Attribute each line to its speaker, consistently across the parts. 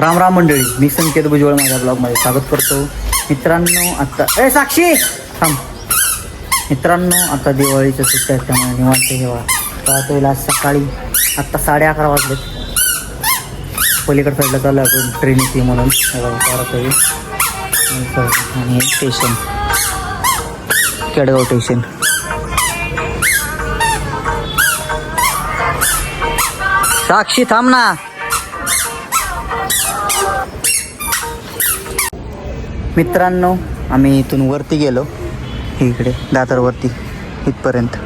Speaker 1: राम राम मंडळी मी संकेत भुजबळ माझ्या ब्लॉगमध्ये स्वागत करतो. मित्रांनो आता ए साक्षी! थांब. मित्रांनो आता दिवाळीचं सुट्ट्या आहे त्यामुळे निवांत हेवा पाहतोय आज सकाळी. आत्ता साडे अकरा वाजले पलीकडे साईडला चालू आपण ट्रेन येते म्हणून. हे बघा पाहतोय. आणि स्टेशन केडगाव स्टेशन साक्षी थांब ना. मित्रांनो आम्ही इथून वरती गेलो. इकडे दादरवरती इथपर्यंत.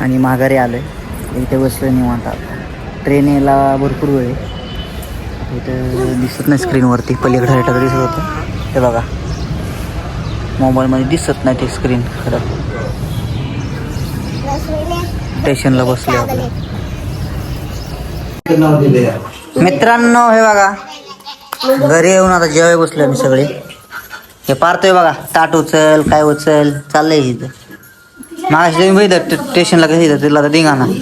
Speaker 1: आणि माघारी आलो आहे इथे बसलो निवांत आता. ट्रेन यायला भरपूर वेळ आहे. इथं दिसत नाही स्क्रीनवरती पलीकडे साईडला दिसत होतं. हे बघा. मोबाईलमध्ये दिसत नाही ते स्क्रीन खरं. स्टेशनला बसले आपलं मित्रांनो हे बघा. घरी येऊन आता जेवाय बसलो आम्ही सगळे. हे पारतोय बघा ताट उचल काय उचल चाललंय इथं. मागाशी तुम्ही बघितलं स्टेशनला कसं येतं तिला तर धिंगाणा.
Speaker 2: ना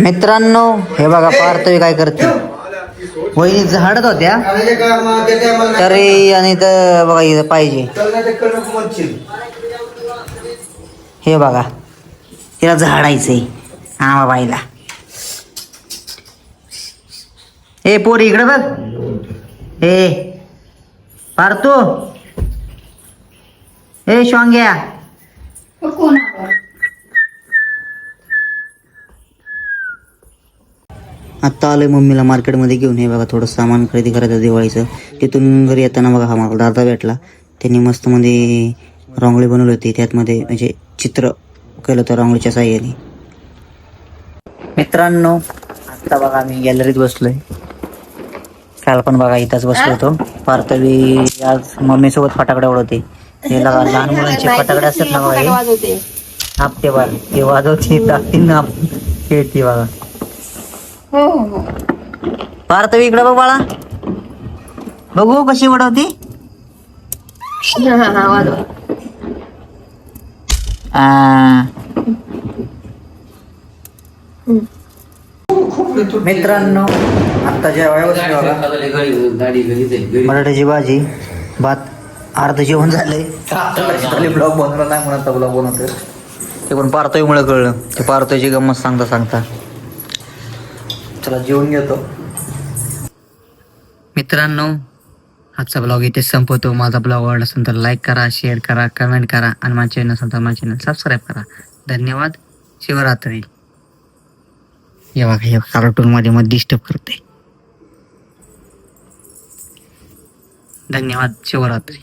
Speaker 1: मित्रांनो हे बघा पारतोय काय करते वहिनी झाडत होत्या तरी आणि तर बघा इथं पाहिजे. हे बघा तिला झाडायचंय. हा बाईला ए पोरी इकडे बघ. ए पारतो ए शिवांग्या. आत्ता आलोय मम्मीला मार्केटमध्ये घेऊन. हे बघा थोडं सामान खरेदी करायचं दिवाळीचं. तिथून घरी येताना बघा हा मला दादा भेटला. त्यांनी मस्त मध्ये रांगोळी बनवली होती. त्यातमध्ये म्हणजे चित्र केलं होतं रांगोळीच्या साह्याने. मित्रांनो आत्ता बघा आम्ही गॅलरीत बसलोय. काल पण बघा इथंच बसलो होतो. पार्थवी आज मम्मी सोबत फटाकडे उडवते. हे लगा लहान मुलांचे फटाकडे असतात ना बघा हे.
Speaker 2: वाजवते
Speaker 1: आपटे बाल. ते वाजवते टाकते ना खेळते बघा.
Speaker 2: हो हो.
Speaker 1: पार्थवी इकडे बघ बाळा. बघू कशी उडवती.
Speaker 2: हा हा हा.
Speaker 1: मित्रांनो आता जेवायला बटाट्याची भाजी भात अर्ध जेवण झालंय ब्लॉग बनवला नाही म्हणत ब्लॉग बनवतो ते पण पारतोयमुळे कळलं. ते पारतोयची गंमत सांगता सांगता. चला जेवून घेतो. मित्रांनो आजचा ब्लॉग इथे संपवतो. माझा ब्लॉग आवडला असेल तर लाईक करा शेअर करा कमेंट करा आणि माझ्या चॅनल असेल तर माझ्या चॅनल सबस्क्राईब करा. धन्यवाद. शिवरात्री. येवा हे कार्टून मध्ये मग डिस्टर्ब करते. धन्यवाद. शिवरात्री.